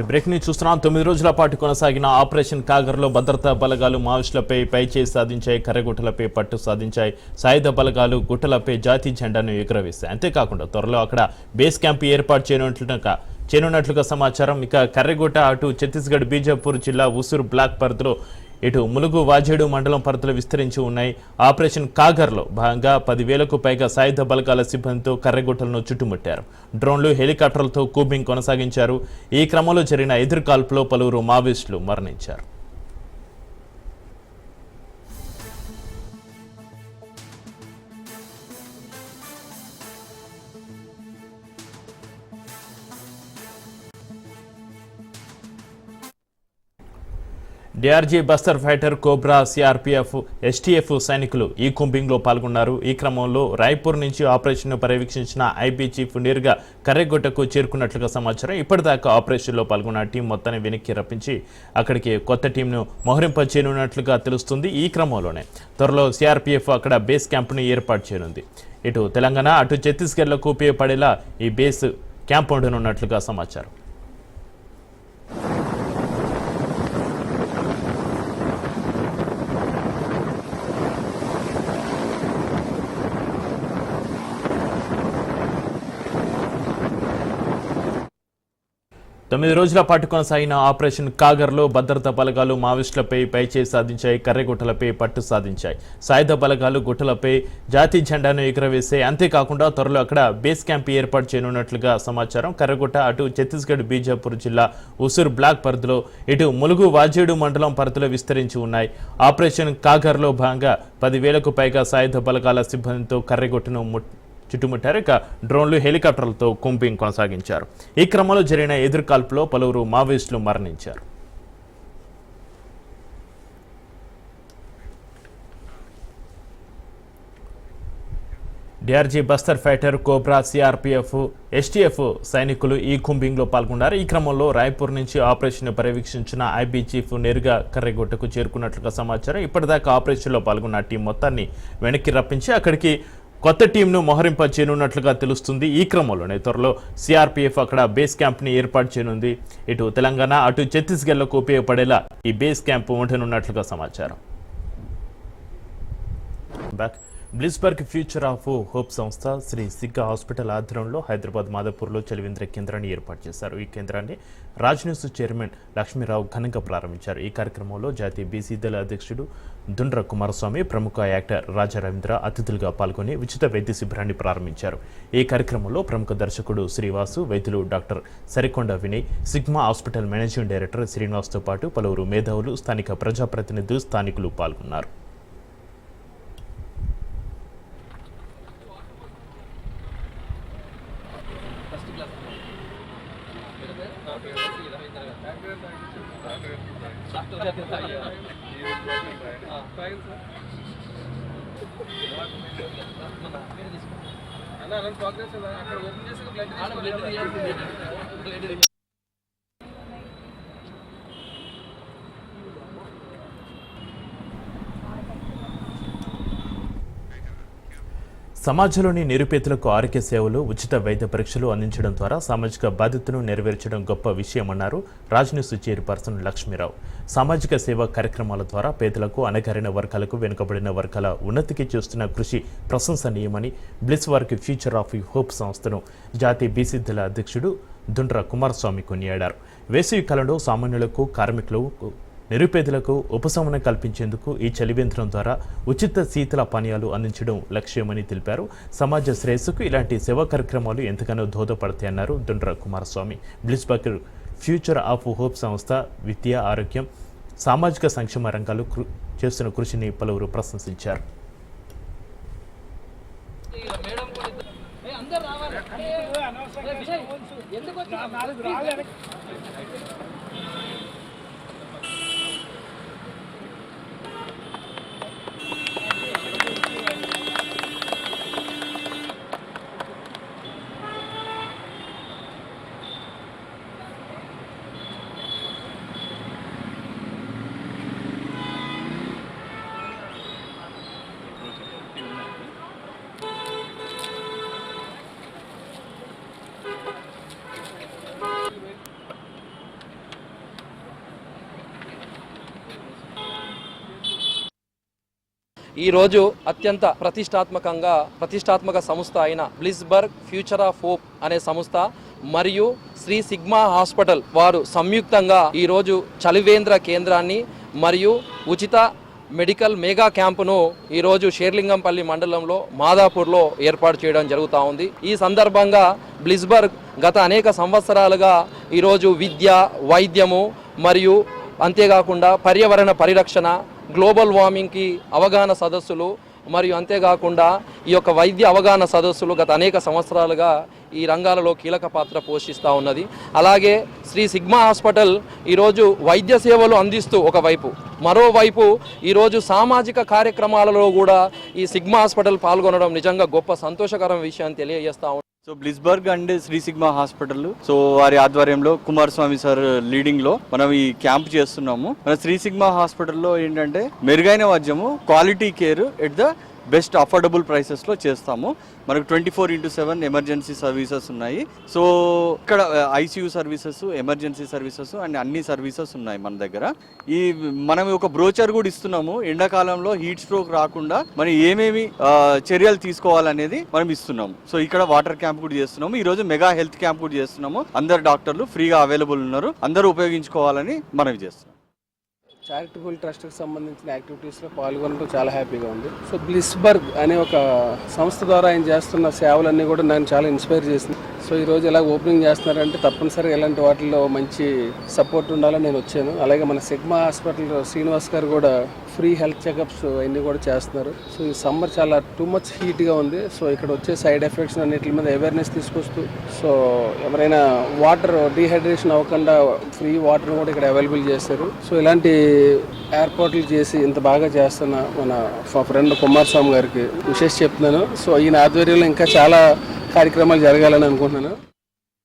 ఇటు బ్రేక్ని చూస్తున్నాం. తొమ్మిది రోజుల పాటు కొనసాగిన ఆపరేషన్ కాగర్లో భద్రతా బలగాలు మావోయిస్టులపై పైచేయి సాధించాయి కర్రగుట్టలపై పట్టు సాధించాయి. సాయుధ బలగాలు గుట్టలపై జాతీయ జెండాను ఎగురవేశాయి. అంతేకాకుండా త్వరలో అక్కడ బేస్ క్యాంప్ ఏర్పాటు చేయనున్నట్లుగా చేయనున్నట్లుగా సమాచారం. ఇక కర్రెగుట్ట అటు ఛత్తీస్గఢ్ బీజాపూర్ జిల్లా ఉసూరు బ్లాక్ పరిధిలో ఇటు ములుగు వాజేడు మండలం పరిధిలో విస్తరించి ఉన్నాయి. ఆపరేషన్ కాగర్లో భాగంగా పదివేలకు పైగా సాయుధ బలగాల సిబ్బందితో కర్రగుట్టలను చుట్టుముట్టారు. డ్రోన్లు హెలికాప్టర్లతో కూబింగ్ కొనసాగించారు. ఈ క్రమంలో జరిగిన ఎదురుకాల్పులో పలువురు మావోయిస్టులు మరణించారు. DRG Bastar fighter COBRA CRPF STF సైనికులు ఈ కుంబింగ్లో పాల్గొన్నారు. ఈ క్రమంలో రాయ్పూర్ నుంచి ఆపరేషన్ను పర్యవేక్షించిన ఐబీ చీఫ్ నేరుగా కర్రెగొట్టకు చేరుకున్నట్లుగా సమాచారం. ఇప్పటిదాకా ఆపరేషన్లో పాల్గొన్న టీం మొత్తాన్ని వెనక్కి రప్పించి అక్కడికి కొత్త టీంను మోహరింప చేయనున్నట్లుగా తెలుస్తుంది ఈ క్రమంలోనే. త్వరలో సిఆర్పిఎఫ్ అక్కడ బేస్ క్యాంప్ను ఏర్పాటు చేయనుంది. ఇటు తెలంగాణ అటు ఛత్తీస్గఢ్లకు ఉపయోగపడేలా ఈ బేస్ క్యాంప్ ఉండనున్నట్లుగా సమాచారం. తొమ్మిది రోజుల పాటు కొనసాగిన ఆపరేషన్ కాగర్లో భద్రతా బలగాలు మావోయిస్టులపై పైచే సాధించాయి కర్రెగుట్టలపై పట్టు సాధించాయి. సాయుధ బలగాలు గుట్టలపై జాతీయ జెండాను ఎగురవేశాయి అంతేకాకుండా త్వరలో అక్కడ బేస్ క్యాంప్ ఏర్పాటు చేయనున్నట్లుగా సమాచారం. కర్రగుట్ట అటు ఛత్తీస్గఢ్ బీజాపూర్ జిల్లా ఉసూర్ బ్లాక్ పరిధిలో ఇటు ములుగు వాజేడు మండలం పరిధిలో విస్తరించి ఉన్నాయి. ఆపరేషన్ కాగర్లో భాగంగా పదివేలకు పైగా సాయుధ బలగాల సిబ్బందితో కర్రెగుట్టను చుట్టుముట్టారు. ఇక డ్రోన్లు హెలికాప్టర్లతో కుంపింగ్ కొనసాగించారు. ఈ క్రమంలో జరిగిన ఎదురుకాల్పులో పలువురు మావోయిస్టులు మరణించారు. DRG Bastar fighter COBRA CRPF STF సైనికులు ఈ కుంబింగ్లో పాల్గొన్నారు. ఈ క్రమంలో రాయ్పూర్ నుంచి ఆపరేషన్ పర్యవేక్షించిన ఐబీ చీఫ్ నేరుగా కర్రెగొట్టకు చేరుకున్నట్లుగా సమాచారం. ఇప్పటిదాకా ఆపరేషన్లో పాల్గొన్న టీం మొత్తాన్ని వెనక్కి రప్పించి అక్కడికి కొత్త టీంను మొహరింప చేయనున్నట్లుగా తెలుస్తుంది. ఈ క్రమంలోనే త్వరలో సిఆర్పిఎఫ్ అక్కడ బేస్ క్యాంప్ని ఏర్పాటు చేయనుంది. ఇటు తెలంగాణ అటు ఛత్తీస్గఢ్లకు ఉపయోగపడేలా ఈ బేస్ క్యాంప్ ఉండనున్నట్లుగా సమాచారం. బ్యాక్ బ్లిస్బర్గ్ ఫ్యూచర్ ఆఫ్ హోప్ సంస్థ శ్రీ సిగ్గా హాస్పిటల్ ఆధ్వర్యంలో హైదరాబాద్ మాధపూర్లో చలివేంద్ర కేంద్రాన్ని ఏర్పాటు చేశారు. ఈ కేంద్రాన్ని రాజ్ చైర్మన్ లక్ష్మీరావు ఘనంగా ప్రారంభించారు. ఈ కార్యక్రమంలో జాతీయ బీసీ దళ అధ్యక్షుడు దుండ్ర కుమారస్వామి ప్రముఖ యాక్టర్ రాజా రవీంద్ర అతిథులుగా పాల్గొని ఉచిత వైద్య శిబిరాన్ని ప్రారంభించారు. ఈ కార్యక్రమంలో ప్రముఖ దర్శకుడు శ్రీవాసు వైద్యులు doctor Sarikonda Vinay Sigma hospital managing director శ్రీనివాస్తో పాటు పలువురు మేధావులు స్థానిక ప్రజాప్రతినిధులు స్థానికులు పాల్గొన్నారు. ప్రోగ్రెస్ అక్కడ ఓపెన్ చేసి బ్లడ్ బ్లడ్ సమాజంలోని నిరుపేదలకు ఆరోగ్య సేవలు ఉచిత వైద్య పరీక్షలు అందించడం ద్వారా సామాజిక బాధ్యతను నెరవేర్చడం గొప్ప విషయమన్నారు రాజ్న్యూస్ చైర్పర్సన్ లక్ష్మీరావు. సామాజిక సేవా కార్యక్రమాల ద్వారా పేదలకు అణగారిన వర్గాలకు వెనుకబడిన వర్గాల ఉన్నతికి చేస్తున్న కృషి ప్రశంసనీయమని బ్లిస్ వారికి ఫ్యూచర్ ఆఫ్ హోప్ సంస్థను జాతీయ బీసీ దళ అధ్యక్షుడు దుండ్ర కుమారస్వామి కొనియాడారు. వేసవి కాలంలో సామాన్యులకు కార్మికులకు నిరుపేదలకు ఉపశమనం కల్పించేందుకు ఈ చలివేంద్రం ద్వారా ఉచిత శీతల పానీయాలు అందించడం లక్ష్యమని తెలిపారు సమాజ శ్రేయస్సుకు ఇలాంటి సేవా కార్యక్రమాలు ఎంతగానో దోహదపడతాయన్నారు Dundra Kumaraswamy Blissburg future of hope సంస్థ విద్య ఆరోగ్యం సామాజిక సంక్షేమ రంగాలు కృ చేస్తున్న కృషిని పలువురు ప్రశంసించారు ఏ, ఈరోజు అత్యంత ప్రతిష్టాత్మకంగా ప్రతిష్టాత్మక సంస్థ అయిన బ్లిస్బర్గ్ ఫ్యూచర్ ఆఫ్ హోప్ అనే సంస్థ మరియు శ్రీ సిగ్మా హాస్పిటల్ వారు సంయుక్తంగా ఈరోజు చలివేంద్ర కేంద్రాన్ని మరియు ఉచిత మెడికల్ మెగా క్యాంపును ఈరోజు షేర్లింగంపల్లి మండలంలో మాదాపూర్లో ఏర్పాటు చేయడం జరుగుతూ ఉంది. ఈ సందర్భంగా బ్లిస్బర్గ్ గత అనేక సంవత్సరాలుగా ఈరోజు విద్య వైద్యము మరియు అంతేకాకుండా పర్యావరణ పరిరక్షణ గ్లోబల్ వార్మింగ్కి అవగాహన సదస్సులు మరియు అంతేకాకుండా ఈ యొక్క వైద్య అవగాహన సదస్సులు గత అనేక సంవత్సరాలుగా ఈ రంగాలలో కీలక పాత్ర పోషిస్తూ ఉన్నది. అలాగే శ్రీ సిగ్మా హాస్పిటల్ ఈరోజు వైద్య సేవలు అందిస్తూ ఒకవైపు. మరోవైపు ఈరోజు సామాజిక కార్యక్రమాలలో కూడా ఈ సిగ్మా హాస్పిటల్ పాల్గొనడం నిజంగా గొప్ప సంతోషకరం విషయాన్ని తెలియజేస్తా so Blissburg and Sri Sigma hospital so వారి ఆధ్వర్యంలో కుమారస్వామి సార్ లీడింగ్లో మనం ఈ క్యాంప్ చేస్తున్నాము. మన శ్రీ సిగ్మా హాస్పిటల్లో ఏంటంటే మెరుగైన వైద్యము quality care at the best affordable ప్రైసెస్లో చేస్తాము. మనకు twenty four into seven emergency services ఉన్నాయి. సో ఇక్కడ ICU services emergency services and అన్ని సర్వీసెస్ ఉన్నాయి మన దగ్గర. ఈ మనం ఒక బ్రోచర్ కూడా ఇస్తున్నాము. ఎండాకాలంలో హీట్ స్ట్రోక్ రాకుండా మనం ఏమేమి చర్యలు తీసుకోవాలనేది మనం ఇస్తున్నాము. సో ఇక్కడ వాటర్ క్యాంప్ కూడా చేస్తున్నాము. ఈ రోజు మెగా హెల్త్ క్యాంప్ కూడా చేస్తున్నాము. అందరు డాక్టర్లు ఫ్రీగా అవైలబుల్ ఉన్నారు. అందరూ ఉపయోగించుకోవాలని మనవి చేస్తున్నాం. చారిటబుల్ ట్రస్ట్కి సంబంధించిన యాక్టివిటీస్లో పాల్గొనడం చాలా హ్యాపీగా ఉంది. సో బ్లిస్బర్గ్ అనే ఒక సంస్థ ద్వారా ఆయన చేస్తున్న సేవలన్నీ కూడా నన్ను చాలా ఇన్స్పైర్ చేసింది. సో ఈరోజు ఎలా ఓపెనింగ్ చేస్తున్నారంటే తప్పనిసరిగా ఇలాంటి వాటిల్లో మంచి సపోర్ట్ ఉండాలని నేను వచ్చాను. అలాగే మన సిగ్మా హాస్పిటల్ శ్రీనివాస్ గారు కూడా ఫ్రీ హెల్త్ చెకప్స్ అన్నీ కూడా చేస్తున్నారు. సో ఈ సమ్మర్ చాలా టూ మచ్ హీట్గా ఉంది. సో ఇక్కడ వచ్చే సైడ్ ఎఫెక్ట్స్ అన్నిటి మీద అవేర్నెస్ తీసుకొస్తూ సో ఎవరైనా వాటర్ డీహైడ్రేషన్ అవ్వకుండా ఫ్రీ వాటర్ కూడా ఇక్కడ అవైలబుల్ చేశారు. సో ఇలాంటి ఏర్పాట్లు చేసి ఇంత బాగా చేస్తున్న మన మా ఫ్రెండ్ కుమారస్వామి గారికి విశేష చెప్తున్నాను. సో ఈయన ఆధ్వర్యంలో ఇంకా చాలా కార్యక్రమాలు జరగాలని అనుకుంటున్నాను?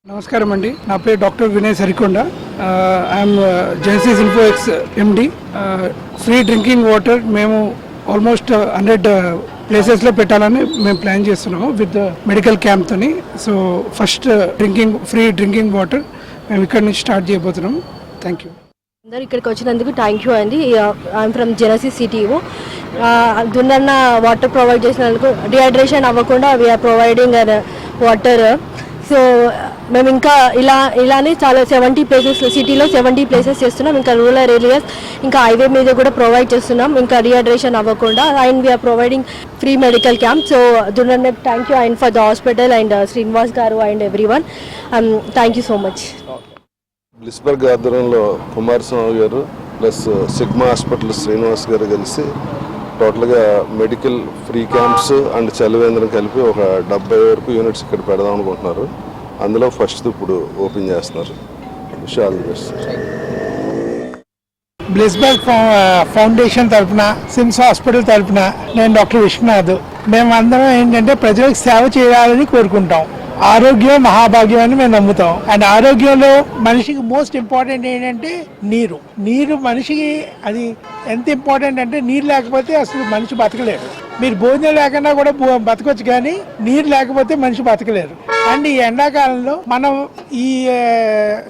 నమస్కారం అండి. నా పేరు doctor Vinay Sarikonda. I'm జెన్సీస్ ఇన్ఫోఎక్స్ MD free drinking water మేము ఆల్మోస్ట్ హండ్రెడ్ ప్లేసెస్లో పెట్టాలని మేము ప్లాన్ చేస్తున్నాము with medical క్యాంప్తోని so first drinking free drinking water మేము ఇక్కడ నుంచి స్టార్ట్ చేయబోతున్నాము. థ్యాంక్ యూ అందరు ఇక్కడికి వచ్చినందుకు థ్యాంక్ యూ అండి. ఐఎమ్ ఫ్రమ్ జెనసీ సిటీఓ దున్నన్న వాటర్ ప్రొవైడ్ చేసినందుకు డిహైడ్రేషన్ అవ్వకుండా వీఆర్ ప్రొవైడింగ్ వాటర్ సో మేము ఇంకా ఇలా ఇలానే చాలా సెవెంటీ ప్లేసెస్ సిటీలో సెవెంటీ ప్లేసెస్ చేస్తున్నాం. ఇంకా రూరల్ ఏరియాస్ ఇంకా హైవే మీద కూడా ప్రొవైడ్ చేస్తున్నాం. ఇంకా రిహైడ్రేషన్ అవ్వకుండా and we're providing free medical camp so దున్న thank you and for the hospital and Srinivas garu and everyone thank you so much Blissburg ఆధ్వర్యంలో కుమారస్వామి గారు ప్లస్ సిగ్మా హాస్పిటల్ శ్రీనివాస్ గారు కలిసి టోటల్గా మెడికల్ ఫ్రీ క్యాంప్స్ అండ్ చలివేంద్రం కలిపి ఒక డెబ్బై వరకు యూనిట్స్ ఇక్కడ పెడదాం అనుకుంటున్నారు. అందులో ఫస్ట్ ఇప్పుడు ఓపెన్ చేస్తున్నారు. విషయాలు బ్లిస్బర్గ్ ఫౌ- ఫౌండేషన్ తరఫున సిమ్స్ హాస్పిటల్ తరఫున నేను డాక్టర్ విశ్వనాథ్. మేమందరం ఏంటంటే ప్రజలకు సేవ చేయాలని కోరుకుంటాం. ఆరోగ్యం మహాభాగ్యం అని మేము నమ్ముతాం. అండ్ ఆరోగ్యంలో మనిషికి మోస్ట్ ఇంపార్టెంట్ ఏంటంటే నీరు. నీరు మనిషికి అది ఎంత ఇంపార్టెంట్ అంటే నీరు లేకపోతే అసలు మనిషి బతకలేడు. మీరు భోజనం లేకుండా కూడా బతకొచ్చు కానీ నీరు లేకపోతే మనిషి బతకలేరు. అండ్ ఈ ఎండాకాలంలో మనం ఈ ఆ,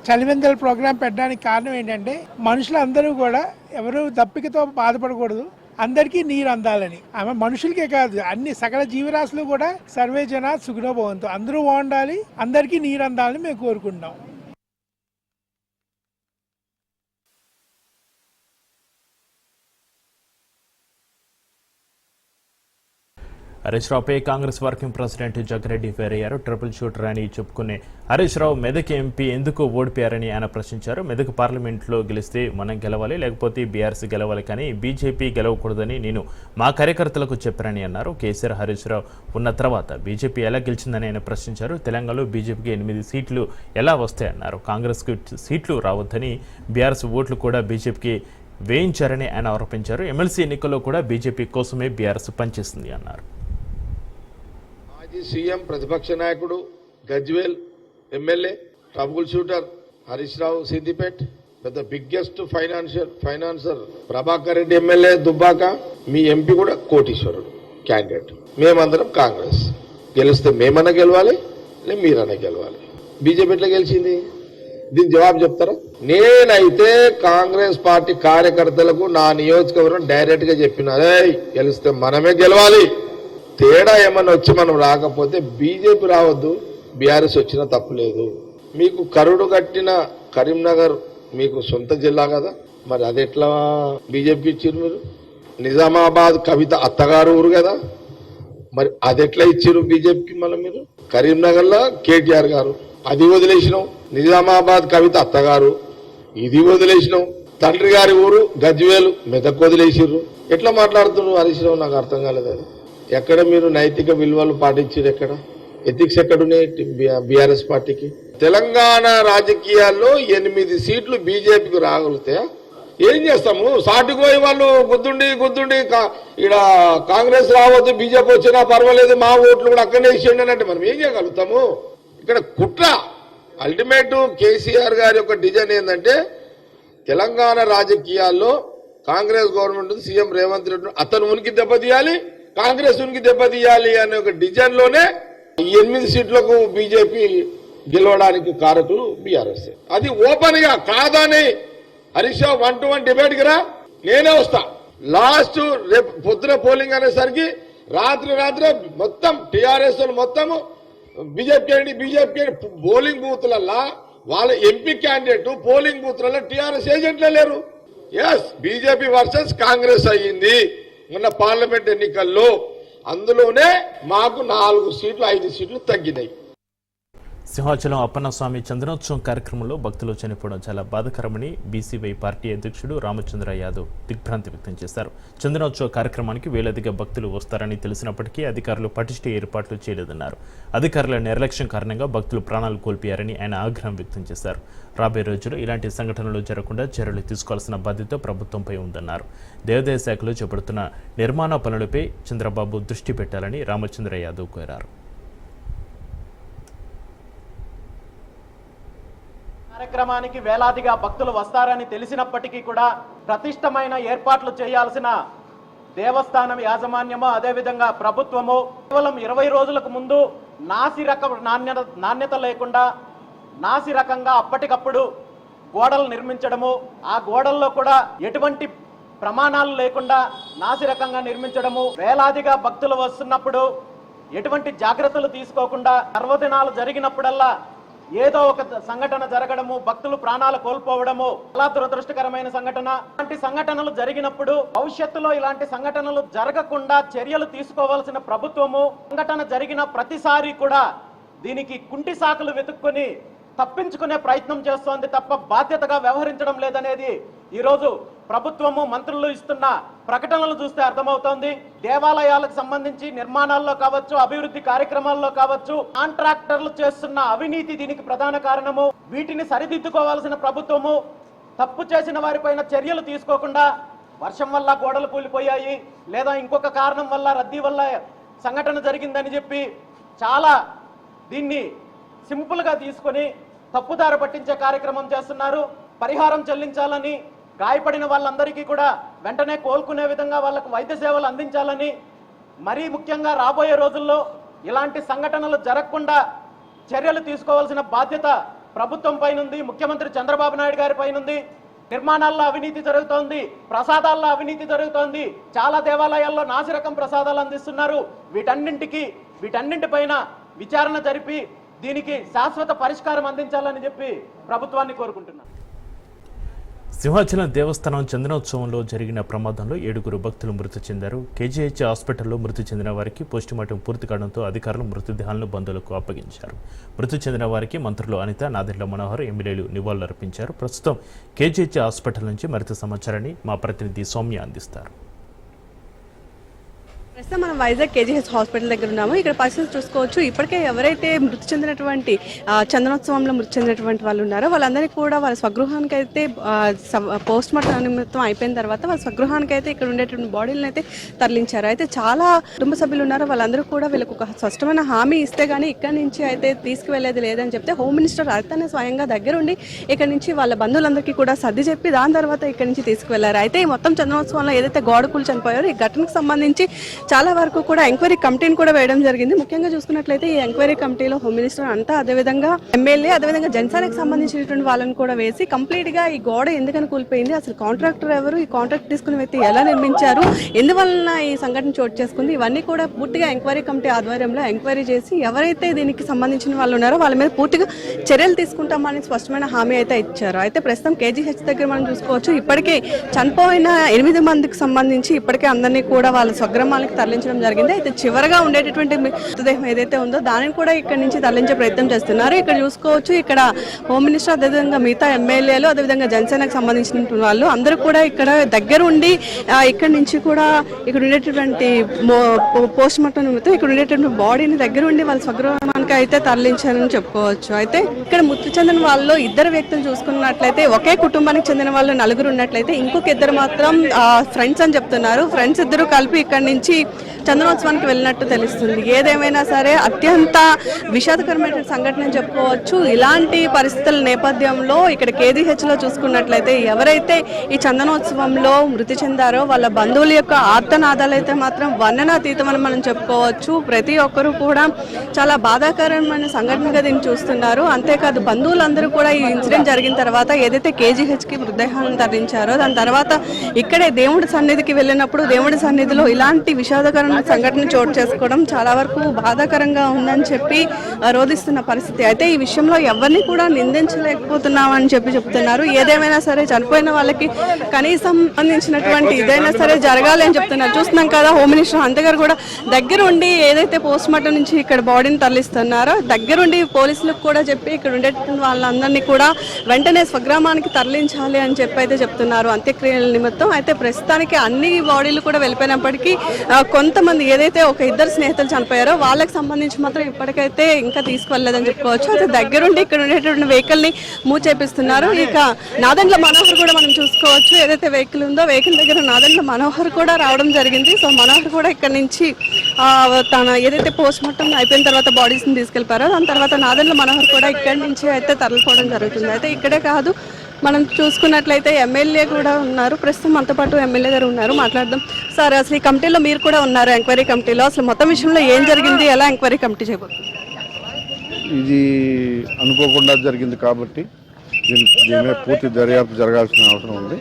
చలివెందల ప్రోగ్రాం పెట్టడానికి కారణం ఏంటంటే మనుషులందరూ కూడా ఎవరు దప్పికతో బాధపడకూడదు. అందరికీ నీరు అందాలని. ఆమె మనుషులకే కాదు అన్ని సకల జీవరాశులు కూడా సర్వే జన సుఖినో భవంతు. అందరూ బాగుండాలి అందరికీ నీరు అందాలని మేము కోరుకుంటున్నాం. హరీష్ రావుపై కాంగ్రెస్ వర్కింగ్ ప్రెసిడెంట్ జగన్రెడ్డి ఫేరయ్యారు. ట్రిపుల్ షూటర్ అని చెప్పుకునే హరీష్ రావు మెదక్ ఎంపీ ఎందుకు ఓడిపోయారని ఆయన ప్రశ్నించారు. మెదక్ పార్లమెంట్లో గెలిస్తే మనం గెలవాలి లేకపోతే బీఆర్సీ గెలవాలి కానీ బీజేపీ గెలవకూడదని నేను మా కార్యకర్తలకు చెప్పారని అన్నారు. కేసీఆర్ హరీష్ రావు ఉన్న తర్వాత బీజేపీ ఎలా గెలిచిందని ఆయన ప్రశ్నించారు. తెలంగాణలో బీజేపీకి ఎనిమిది సీట్లు ఎలా వస్తాయన్నారు కాంగ్రెస్కు సీట్లు రావద్దని బీఆర్ఎస్ ఓట్లు కూడా బీజేపీకి వేయించారని ఆయన ఆరోపించారు. ఎమ్మెల్సీ ఎన్నికల్లో కూడా బీజేపీ కోసమే బీఆర్ఎస్ పనిచేస్తుంది అన్నారు. సీఎం ప్రతిపక్ష నాయకుడు Gajwel MLA trouble shooter Harish Rao Siddipet పెద్ద biggest financial financier Prabhakar Reddy MLA Dubbaka మీ ఎంపీ కూడా కోటీశ్వరుడు క్యాండిడేట్. మేమందరం కాంగ్రెస్. గెలిస్తే మేమన్నా గెలవాలి లేదు మీరన్నా గెలవాలి. బీజేపీ ఎట్లా గెలిచింది? దీని జవాబు చెప్తారా? నేనైతే కాంగ్రెస్ పార్టీ కార్యకర్తలకు నా నియోజకవర్గం డైరెక్ట్గా చెప్పిన గెలిస్తే మనమే గెలవాలి. తేడా ఏమైనా వచ్చి మనం రాకపోతే బీజేపీ రావద్దు బీఆర్ఎస్ వచ్చినా తప్పులేదు మీకు కరుడు కట్టిన కరీంనగర్ మీకు సొంత జిల్లా కదా మరి అది ఎట్లా బీజేపీకి ఇచ్చారు మీరు? నిజామాబాద్ కవిత అత్తగారు ఊరు కదా మరి అది ఎట్లా ఇచ్చారు బీజేపీకి మళ్ళీ మీరు? కరీంనగర్లో కేటీఆర్ గారు అది వదిలేసినాం. నిజామాబాద్ కవిత అత్తగారు ఇది వదిలేసినాం. తండ్రి గారి ఊరు గజ్వేలు మెదక్ వదిలేసిర్రు. ఎట్లా మాట్లాడుతున్నారు హరీశ్రావు నాకు అర్థం కాలేదు అది. ఎక్కడ మీరు నైతిక విలువలు పాటించారు ఎక్కడ? ఎథిక్స్ ఎక్కడున్నాయి? బీఆర్ఎస్ పార్టీకి. తెలంగాణ రాజకీయాల్లో ఎనిమిది సీట్లు బీజేపీకి రాగలిగితే ఏం చేస్తాము? సాటుకు వాళ్ళు గుద్దుండి గుద్దుండి ఇక్కడ కాంగ్రెస్ రావద్దు బీజేపీ వచ్చినా పర్వాలేదు మా ఓట్లు కూడా అక్కడనే ఇచ్చేయండి అని అంటే మనం ఏం చేయగలుగుతాము? ఇక్కడ కుట్ర. అల్టిమేట్ కేసీఆర్ గారి యొక్క డిజైన్ ఏంటంటే తెలంగాణ రాజకీయాల్లో Congress government CM Revanth Reddy అతను ఉనికి దెబ్బతీయాలి కాంగ్రెస్ ఉనికి దెబ్బతీయాలి అనే ఒక డిజైన్లోనే ఎనిమిది సీట్లకు బీజేపీ గెలవడానికి కారకులు బీఆర్ఎస్. అది ఓపెన్గా కాదని Harish Rao one to one debate రా నేనే వస్తా. లాస్ట్ రేపు పొద్దున పోలింగ్ అనేసరికి రాత్రి రాత్రి మొత్తం టిఆర్ఎస్ మొత్తము బీజేపీ బీజేపీ పోలింగ్ బూత్లల్లా వాళ్ళ ఎంపీ క్యాండిడేట్ పోలింగ్ బూత్లలో టిఆర్ఎస్ ఏజెంట్లే లేరు. ఎస్ బీజేపీ వర్సెస్ కాంగ్రెస్ అయ్యింది. మొన్న పార్లమెంట్ ఎన్నికల్లో అందులోనే మాకు నాలుగు సీట్లు ఐదు సీట్లు తగ్గినాయి. సింహాచలం అప్పన్నస్వామి చందనోత్సవం కార్యక్రమంలో భక్తులు చనిపోవడం చాలా బాధకరమని బీసీవై పార్టీ అధ్యక్షుడు రామచంద్ర యాదవ్ దిగ్భ్రాంతి వ్యక్తం చేశారు. చందనోత్సవ కార్యక్రమానికి వేలాదిగా భక్తులు వస్తారని తెలిసినప్పటికీ అధికారులు పటిష్ట ఏర్పాట్లు చేయలేదన్నారు. అధికారుల నిర్లక్ష్యం కారణంగా భక్తులు ప్రాణాలు కోల్పోయారని ఆయన ఆగ్రహం వ్యక్తం చేశారు. రాబోయే రోజుల్లో ఇలాంటి సంఘటనలు జరగకుండా చర్యలు తీసుకోవాల్సిన బాధ్యత ప్రభుత్వంపై ఉందన్నారు. దేవాదాయ శాఖలో చేపడుతున్న నిర్మాణ పనులపై చంద్రబాబు దృష్టి పెట్టాలని రామచంద్ర యాదవ్ కోరారు. కార్యక్రమానికి వేలాదిగా భక్తులు వస్తారని తెలిసినప్పటికీ కూడా ప్రతిష్టమైన ఏర్పాట్లు చేయాల్సిన దేవస్థానం యాజమాన్యము అదేవిధంగా ప్రభుత్వము కేవలం ఇరవై రోజులకు ముందు నాసి రకం నాణ్యత నాణ్యత లేకుండా నాసి రకంగా అప్పటికప్పుడు గోడలు నిర్మించడము ఆ గోడల్లో కూడా ఎటువంటి ప్రమాణాలు లేకుండా నాసి రకంగా నిర్మించడము వేలాదిగా భక్తులు వస్తున్నప్పుడు ఎటువంటి జాగ్రత్తలు తీసుకోకుండా పర్వదినాలు జరిగినప్పుడల్లా ఏదో ఒక సంఘటన జరగడము భక్తులు ప్రాణాలు కోల్పోవడము చాలా దురదృష్టకరమైన సంఘటన. ఇలాంటి సంఘటనలు జరిగినప్పుడు భవిష్యత్తులో ఇలాంటి సంఘటనలు జరగకుండా చర్యలు తీసుకోవాల్సిన ప్రభుత్వము సంఘటన జరిగిన ప్రతిసారి కూడా దీనికి కుంటి సాకులు వెతుక్కొని తప్పించుకునే ప్రయత్నం చేస్తోంది తప్ప బాధ్యతగా వ్యవహరించడం లేదనేది ఈరోజు ప్రభుత్వము మంత్రులు ఇస్తున్న ప్రకటనలు చూస్తే అర్థమవుతోంది. దేవాలయాలకు సంబంధించి నిర్మాణాల్లో కావచ్చు అభివృద్ధి కార్యక్రమాల్లో కావచ్చు కాంట్రాక్టర్లు చేస్తున్న అవినీతి దీనికి ప్రధాన కారణము. వీటిని సరిదిద్దుకోవాల్సిన ప్రభుత్వము తప్పు చేసిన వారిపైన చర్యలు తీసుకోకుండా వర్షం వల్ల గోడలు కూలిపోయాయి. లేదా ఇంకొక కారణం వల్ల రద్దీ వల్ల సంఘటన జరిగిందని చెప్పి చాలా దీన్ని సింపుల్గా తీసుకొని తప్పుదారి పట్టించే కార్యక్రమం చేస్తున్నారు. పరిహారం చెల్లించాలని గాయపడిన వాళ్ళందరికీ కూడా వెంటనే కోలుకునే విధంగా వాళ్ళకు వైద్య సేవలు అందించాలని మరీ ముఖ్యంగా రాబోయే రోజుల్లో ఇలాంటి సంఘటనలు జరగకుండా చర్యలు తీసుకోవాల్సిన బాధ్యత ప్రభుత్వం పైనుంది ముఖ్యమంత్రి చంద్రబాబు నాయుడు గారి పైనుంది. నిర్మాణాల్లో అవినీతి జరుగుతోంది ప్రసాదాల్లో అవినీతి జరుగుతోంది. చాలా దేవాలయాల్లో నాసిరకం ప్రసాదాలు అందిస్తున్నారు. వీటన్నింటికి వీటన్నింటిపైన విచారణ జరిపి దీనికి శాశ్వత పరిష్కారం అందించాలని చెప్పి ప్రభుత్వాన్ని కోరుకుంటున్నాను. సింహాచలం దేవస్థానం చందనోత్సవంలో జరిగిన ప్రమాదంలో ఏడుగురు భక్తులు మృతి చెందారు. కేజీహెచ్ హాస్పిటల్లో మృతి చెందిన వారికి పోస్టుమార్టం పూర్తి కావడంతో అధికారులు మృతదేహాలను బంధువులకు అప్పగించారు. మృతి చెందిన వారికి మంత్రులు అనిత నాదెండ్ల మనోహర్ ఎమ్మెల్యేలు నివాళులర్పించారు. ప్రస్తుతం కేజీహెచ్ హాస్పిటల్ నుంచి మరింత సమాచారాన్ని మా ప్రతినిధి సౌమ్య అందిస్తారు. ప్రస్తుతం మనం వైజాగ్ కేజీహెచ్ హాస్పిటల్ దగ్గర ఉన్నాము. ఇక్కడ పరిస్థితి చూసుకోవచ్చు. ఇప్పటికే ఎవరైతే మృతి చెందినటువంటి చందనోత్సవంలో మృతి చెందినటువంటి వాళ్ళు ఉన్నారో వాళ్ళందరికీ కూడా వాళ్ళ స్వగృహానికి అయితే పోస్ట్ మార్టం నిమిత్తం అయిపోయిన తర్వాత వాళ్ళ స్వగృహానికి అయితే ఇక్కడ ఉండేటువంటి బాడీలను అయితే తరలించారు. అయితే చాలా కుటుంబ సభ్యులు ఉన్నారు. వాళ్ళందరూ కూడా వీళ్ళకు ఒక స్పష్టమైన హామీ ఇస్తే కానీ ఇక్కడి నుంచి అయితే తీసుకువెళ్ళేది లేదని చెప్తే హోమ్ మినిస్టర్ అయితేనే స్వయంగా దగ్గరుండి ఇక్కడ నుంచి వాళ్ళ బంధువులందరికీ కూడా సర్ది చెప్పి దాని తర్వాత ఇక్కడ నుంచి తీసుకువెళ్ళారు. అయితే ఈ మొత్తం చందనోత్సవంలో ఏదైతే గోడకులు చనిపోయారో ఈ ఘటనకు సంబంధించి చాలా వరకు కూడా ఎంక్వైరీ కమిటీని కూడా వేయడం జరిగింది. ముఖ్యంగా చూసుకున్నట్లయితే ఈ ఎంక్వైరీ కమిటీలో హోమ్ మినిస్టర్ అంతా అదేవిధంగా ఎమ్మెల్యే అదేవిధంగా జనసేనకు సంబంధించినటువంటి వాళ్ళని కూడా వేసి కంప్లీట్గా ఈ గోడ ఎందుకని కూలిపోయింది? అసలు కాంట్రాక్టర్ ఎవరు? ఈ కాంట్రాక్ట్ తీసుకున్న వ్యక్తి ఎలా నిర్మించారు? ఎందువలన ఈ సంఘటన చోటు చేసుకుంది? ఇవన్నీ కూడా పూర్తిగా ఎంక్వైరీ కమిటీ ఆధ్వర్యంలో ఎంక్వైరీ చేసి ఎవరైతే దీనికి సంబంధించిన వాళ్ళు ఉన్నారో వాళ్ళ మీద పూర్తిగా చర్యలు తీసుకుంటామని స్పష్టమైన హామీ అయితే ఇచ్చారు. అయితే ప్రస్తుతం కేజీహెచ్ దగ్గర మనం చూసుకోవచ్చు ఇప్పటికే చనిపోయిన ఎనిమిది మందికి సంబంధించి ఇప్పటికే అందరినీ కూడా వాళ్ళ స్వగ్రామాలకు తరలించడం జరిగింది. అయితే చివరగా ఉండేటటువంటి మృతదేహం ఏదైతే ఉందో దానిని కూడా ఇక్కడ నుంచి తరలించే ప్రయత్నం చేస్తున్నారు. ఇక్కడ చూసుకోవచ్చు ఇక్కడ హోమ్ మినిస్టర్ అదేవిధంగా మిగతా ఎమ్మెల్యేలు అదేవిధంగా జనసేనకు సంబంధించిన వాళ్ళు అందరూ కూడా ఇక్కడ దగ్గర ఉండి ఇక్కడ నుంచి కూడా ఇక్కడ ఉండేటటువంటి పోస్ట్ మార్టం ఇక్కడ ఉండేటటువంటి బాడీని దగ్గర ఉండి వాళ్ళ స్వగృహానికి అయితే తరలించారని చెప్పుకోవచ్చు. అయితే ఇక్కడ మృతి చెందిన వాళ్ళు ఇద్దరు వ్యక్తులు చూసుకున్నట్లయితే ఒకే కుటుంబానికి చెందిన వాళ్ళు నలుగురు ఉన్నట్లయితే ఇంకొక ఇద్దరు మాత్రం ఫ్రెండ్స్ అని చెప్తున్నారు. ఫ్రెండ్స్ ఇద్దరు కలిపి ఇక్కడ నుంచి చందనోత్సవానికి వెళ్ళినట్టు తెలుస్తుంది. ఏదేమైనా సరే అత్యంత విషాదకరమైన సంఘటన చెప్పుకోవచ్చు. ఇలాంటి పరిస్థితుల నేపథ్యంలో ఇక్కడ కేజీహెచ్లో చూసుకున్నట్లయితే ఎవరైతే ఈ చందనోత్సవంలో మృతి చెందారో వాళ్ళ బంధువుల యొక్క ఆర్తనాదాలు అయితే మాత్రం వర్ణనాతీతమని మనం చెప్పుకోవచ్చు. ప్రతి ఒక్కరూ కూడా చాలా బాధాకరమైన సంఘటనగా దీన్ని చూస్తున్నారు. అంతేకాదు బంధువులందరూ కూడా ఈ ఇన్సిడెంట్ జరిగిన తర్వాత ఏదైతే కేజీహెచ్కి మృతదేహాన్ని మృతదేహాలను తరలించారో దాని తర్వాత ఇక్కడే దేవుడి సన్నిధికి వెళ్ళినప్పుడు దేవుడి సన్నిధిలో ఇలాంటి విషాదకరమైన సంఘటన చోటు చేసుకోవడం చాలా వరకు బాధాకరంగా ఉందని చెప్పి ఆ, రోధిస్తున్న పరిస్థితి. అయితే ఈ విషయంలో ఎవరిని కూడా నిందించలేకపోతున్నామని చెప్పి చెప్తున్నారు. ఏదేమైనా సరే చనిపోయిన వాళ్ళకి కనీసం అందించినటువంటి ఇదైనా సరే జరగాలి అని చెప్తున్నారు. చూస్తున్నాం కదా హోమ్ మినిస్టర్ హంత గారు కూడా దగ్గరుండి ఏదైతే పోస్ట్ మార్టం నుంచి ఇక్కడ బాడీని తరలిస్తున్నారో దగ్గరుండి పోలీసులకు కూడా చెప్పి ఇక్కడ ఉండేటువంటి వాళ్ళందరినీ కూడా వెంటనే స్వగ్రామానికి తరలించాలి అని చెప్పి అయితే చెప్తున్నారు. అంత్యక్రియల నిమిత్తం అయితే ప్రస్తుతానికి అన్ని బాడీలు కూడా వెళ్ళిపోయినప్పటికీ కొంత కొంతమంది ఏదైతే ఒక ఇద్దరు స్నేహితులు చనిపోయారో వాళ్ళకి సంబంధించి మాత్రం ఇప్పటికైతే ఇంకా తీసుకువెళ్ళలేదని చెప్పుకోవచ్చు. అయితే దగ్గరుండి ఇక్కడ ఉండేటువంటి వెహికల్ని మూవ్ చేపిస్తున్నారు ఇక నాదండ్ల మనోహర్ కూడా మనం చూసుకోవచ్చు. ఏదైతే వెహికల్ ఉందో వెహికల్ దగ్గర నాదండ్ల మనోహర్ కూడా రావడం జరిగింది. సో మనోహర్ కూడా ఇక్కడ నుంచి తన ఏదైతే పోస్ట్ మార్టం అయిపోయిన తర్వాత బాడీస్ని తీసుకెళ్తారో దాని తర్వాత నాదండ్ల మనోహర్ కూడా ఇక్కడి నుంచి అయితే తరలిపోవడం జరుగుతుంది. అయితే ఇక్కడే కాదు మనం చూసుకున్నట్లయితే ఎమ్మెల్యే కూడా ఉన్నారు. ప్రస్తుతం మనతో పాటు ఎమ్మెల్యే గారు ఉన్నారు. మాట్లాడదాం. సార్ అసలు ఈ కమిటీలో మీరు కూడా ఉన్నారు ఎంక్వైరీ కమిటీలో? అసలు మొత్తం విషయంలో ఏం జరిగింది? ఎలా ఎంక్వైరీ కమిటీ చేయబోతుంది? ఇది అనుకోకుండా జరిగింది కాబట్టి దీని దీని పూర్తి దర్యాప్తు జరగాల్సిన అవసరం ఉంది.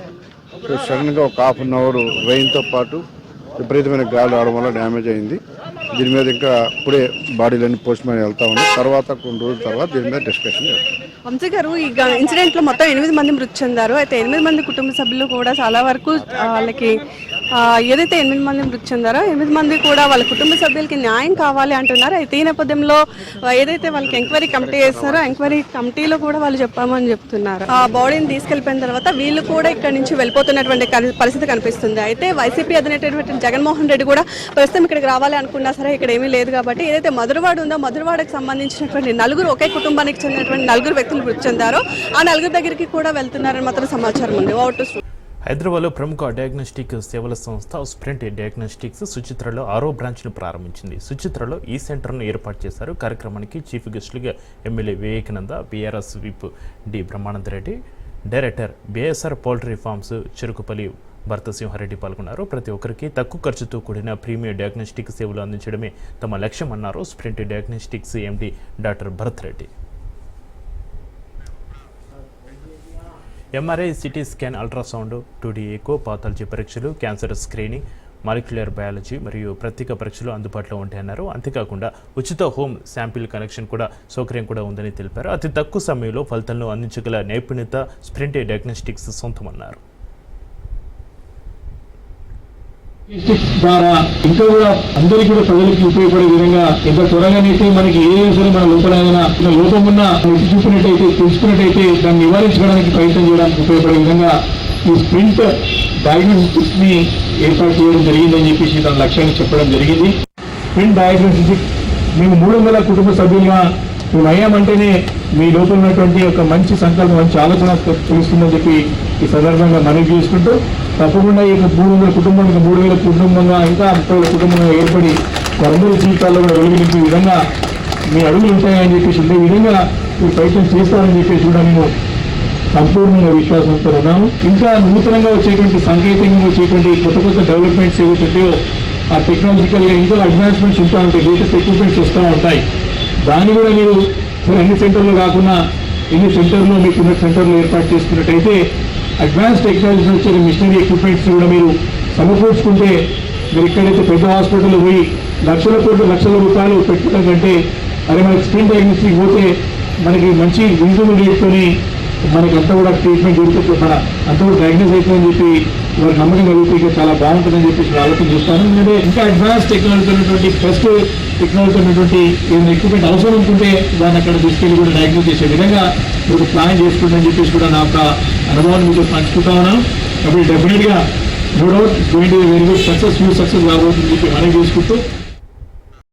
సో సడన్గా ఒక హాఫ్ అన్ అవర్ రెయిన్తో పాటు విపరీతమైన గాలి రావడం వల్ల డ్యామేజ్ అయింది. దీని మీద ఇంకా ఇప్పుడే బాడీలన్నీ పోస్ట్ మార్టం వెళ్తా ఉన్నాం. తర్వాత కొన్ని రోజుల తర్వాత దీని మీద డిస్కషన్ వంశీ గారు ఈ ఇన్సిడెంట్లో మొత్తం ఎనిమిది మంది మృతి చెందారు. అయితే ఎనిమిది మంది కుటుంబ సభ్యులు కూడా చాలా వరకు వాళ్ళకి ఏదైతే ఎనిమిది మంది మృతి చెందారో ఎనిమిది మంది కూడా వాళ్ళ కుటుంబ సభ్యులకి న్యాయం కావాలి అంటున్నారు. అయితే ఈ నేపథ్యంలో ఏదైతే వాళ్ళకి ఎంక్వైరీ కమిటీ చేస్తారో ఎంక్వైరీ కమిటీలో కూడా వాళ్ళు చెప్పామని చెప్తున్నారు. ఆ బాడీని తీసుకెళ్ళిపోయిన తర్వాత వీళ్ళు కూడా ఇక్కడ నుంచి వెళ్ళిపోతున్నటువంటి పరిస్థితి కనిపిస్తుంది. అయితే వైసీపీ అధినేటటువంటి జగన్మోహన్ రెడ్డి కూడా ప్రస్తుతం ఇక్కడికి రావాలి అనుకున్నా సరే ఇక్కడ ఏమీ లేదు కాబట్టి ఏదైతే మధురవాడ ఉందో మధురవాడకు సంబంధించినటువంటి నలుగురు ఒకే కుటుంబానికి చెందినటువంటి నలుగురు వ్యక్తులు మృతి చెందారు ఆ నలుగురు దగ్గరికి కూడా వెళ్తున్నారని మాత్రం సమాచారం ఉంది. ఓటు టు హైదరాబాద్లో ప్రముఖ డయాగ్నోస్టిక్ సేవల సంస్థ స్ప్రింట్ డయాగ్నోస్టిక్స్ సుచిత్రలో ఆరో బ్రాంచ్ను ప్రారంభించింది. సుచిత్రలో ఈ సెంటర్ను ఏర్పాటు చేశారు. కార్యక్రమానికి chief గెస్టులుగా MLA Vivekananda BRS whip D Brahmananda Reddy director BSR poultry farms Cherukupalli భర్తసింహారెడ్డి పాల్గొన్నారు. ప్రతి ఒక్కరికి తక్కువ ఖర్చుతో కూడిన ప్రీమియం డయాగ్నోస్టిక్ సేవలు అందించడమే తమ లక్ష్యం అన్నారు sprint diagnostics MD doctor Bharat Reddy. MRI CT scan ultrasound two D echo pathology పరీక్షలు క్యాన్సర్ స్క్రీనింగ్ మాలిక్యులర్ బయాలజీ మరియు ప్రత్యేక పరీక్షలు అందుబాటులో ఉంటాయన్నారు. అంతేకాకుండా ఉచిత హోమ్ శాంపిల్ కనెక్షన్ కూడా సౌకర్యం కూడా ఉందని తెలిపారు. అతి తక్కువ సమయంలో ఫలితాలను అందించగల నైపుణ్యత స్ప్రింట్ డయాగ్నోస్టిక్స్ సొంతమన్నారు. ద్వారా ఇంకా కూడా అందరికీ కూడా ప్రజలకు ఉపయోగపడే విధంగా ఎంత త్వరగానైతే మనకి ఏ సరే మన లోపల లోపం ఉన్న ఎత్తి చూపినట్టయితే తెలుసుకున్నట్టయితే దాన్ని నివారించడానికి ప్రయత్నం చేయడానికి ఉపయోగపడే విధంగా ఈ స్ప్రింట్ డయాగ్నోస్టిక్స్ని ఏర్పాటు చేయడం జరిగిందని చెప్పేసి దాని లక్ష్యాన్ని చెప్పడం జరిగింది. స్ప్రింట్ డయాగ్నోస్టిక్స్ మేము మూడు వందల కుటుంబ సభ్యులుగా మేము అయ్యామంటేనే మీ లోపల ఉన్నటువంటి ఒక మంచి సంకల్పం మంచి ఆలోచన తెలుస్తుందని చెప్పి ఈ సందర్భంగా మనవి చేసుకుంటూ తప్పకుండా ఈ మూడు వందల కుటుంబానికి మూడు వేల కుటుంబంగా ఇంకా ముప్పై వేల కుటుంబంగా ఏర్పడి వారందరి జీవితాల్లో కూడా విధంగా మీ అడుగులు ఉంటాయని చెప్పేసి ఉండే విధంగా మీరు ప్రయత్నం చేస్తారని చెప్పేసి కూడా మేము సంపూర్ణంగా విశ్వాసంతో ఉన్నాము ఇంకా నూతనంగా వచ్చేటువంటి సాంకేతికంగా వచ్చేటువంటి కొత్త కొత్త డెవలప్మెంట్స్ ఏవైతే ఆ టెక్నాలజికల్గా ఇంకా అడ్వాన్స్మెంట్స్ ఉంటా ఉంటాయి లేటెస్ట్ ఎక్విప్మెంట్స్ వస్తూ ఉంటాయి. దాన్ని కూడా మీరు ఎన్ని అన్ని కాకుండా ఎన్ని సెంటర్లో మీకున్న సెంటర్లు సెంటర్లో ఏర్పాటు చేసుకున్నట్టయితే అడ్వాన్స్ టెక్నాలజీ వచ్చే మిషనరీ ఎక్విప్మెంట్స్ కూడా మీరు సమకూర్చుకుంటే మీరు ఎక్కడైతే పెద్ద హాస్పిటల్ పోయి లక్షల కోట్ల లక్షల రూపాయలు పెట్టుకుంటాం కంటే మరి మనకి స్క్రీన్ డయాగ్నోస్టిక్ పోతే మనకి మంచి రీజనబుల్ రేట్తోని మనకి అంతా కూడా ట్రీట్మెంట్ జరుగుతుంది మన అంతా కూడా డయాగ్నోస్ అవుతుందని చెప్పి వారి నమ్మకం కలిగితే చాలా బాగుంటుందని చెప్పేసి ఆలోచన చేస్తాను. ఎందుకంటే ఇంకా అడ్వాన్స్ టెక్నాలజీ ఉన్నటువంటి ఫస్ట్ టెక్నాలజీ ఉన్నటువంటి ఏదైనా ఎక్విప్మెంట్ అవసరం ఉంటుంటే దాన్ని అక్కడ తీసుకెళ్ళి కూడా డయాగ్నోస్ చేసే విధంగా మీరు ప్లాన్ చేసుకుందని చెప్పేసి కూడా నా యొక్క అనుభవాన్ని మీతో పంచుకుంటా ఉన్నాను. కాబట్టి డెఫినెట్గా no doubt going very good success you success రాబోతుందని చెప్పి మనం చేసుకుంటూ